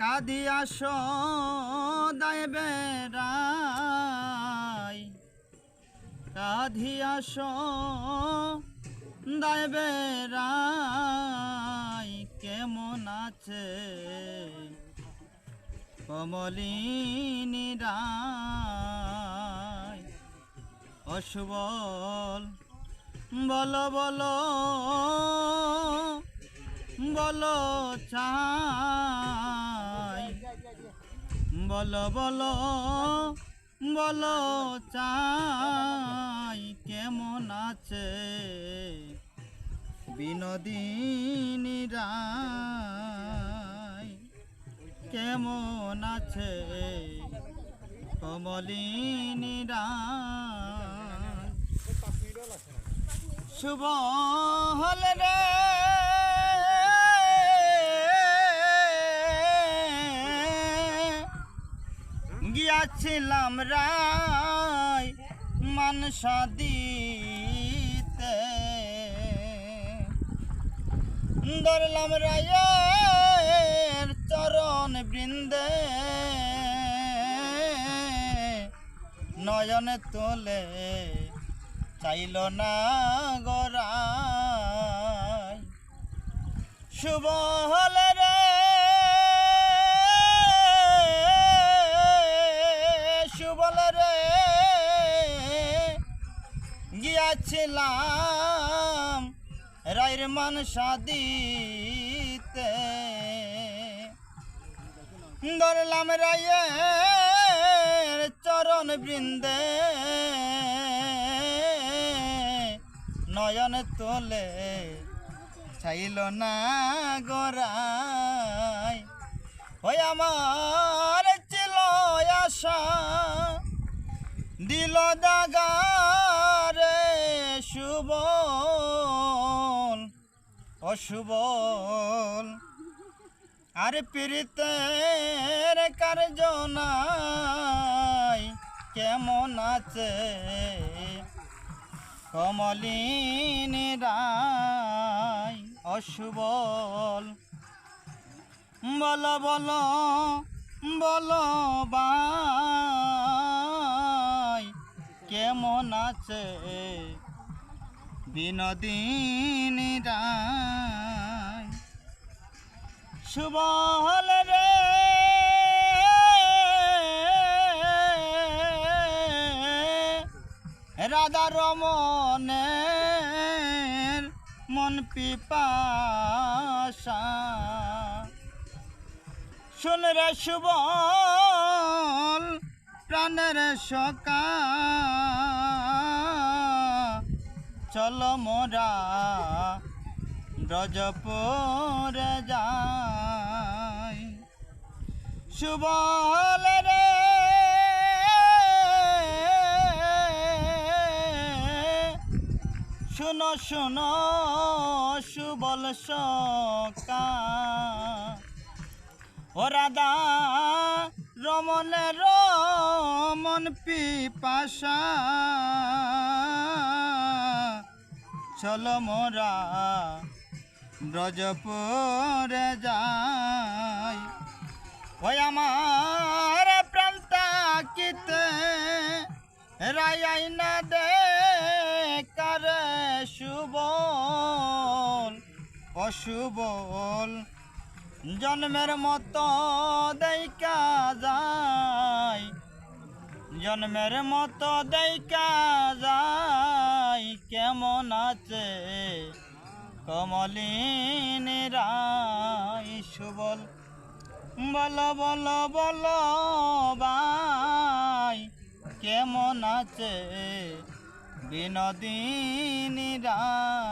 কাঁদিয়া সদায় বেড়াই। কাঁদিয়া সদায় বেড়াই, কেমন আছে? কমলিনী রায় অসুবল বল বল, বলো, চাই। বলো বলো বলো, চাই কেমন আছে? বিনোদিনী রায় কেমন আছে? কমলিনী রায়, শুভ হল রে। গিয়াছিলাম রায় মানসা দিতে ধরলাম রায়ের চরণ বৃন্দে। নয়নে তোলে চাইল না গড়াই শুভ হলে গিয়াছিলাম রায়ের মান সাদিতে। ধরলাম রায়ের চরণ বৃন্দে। নয়ন তোলে চাইল না গড়াই। ওই আমার ছিল আশা, দিল দাগারে অশুবল আর প্রীতের কার্যনাই কেমন আছে? কমলিনী রায় অশুবল বল বল বল, বাই, কেমন আছে? বিনোদিনী রায়। শুভল রে রাধা রমনের মন পিপাসা। শুন রে সুবল প্রাণের সকা চল মোরা ব্রজপুরে যাই। সুবল রে। শুনো শুনো, সুবল সকা ও রাধা রমনের রমন পিপাসা। চলো মোরা ব্রজপুরে যাই। ওই আমার প্রান্তা কিতে রাই না দে কারে সুবল। অশুবল জন্মের মতো দেখা যায়। জন্মের মতো দেখা যায়, কেমন আছে? কমলিনী রায় সুবল। বল বল বল বাই কেমন আছে? বিনোদিনী রায়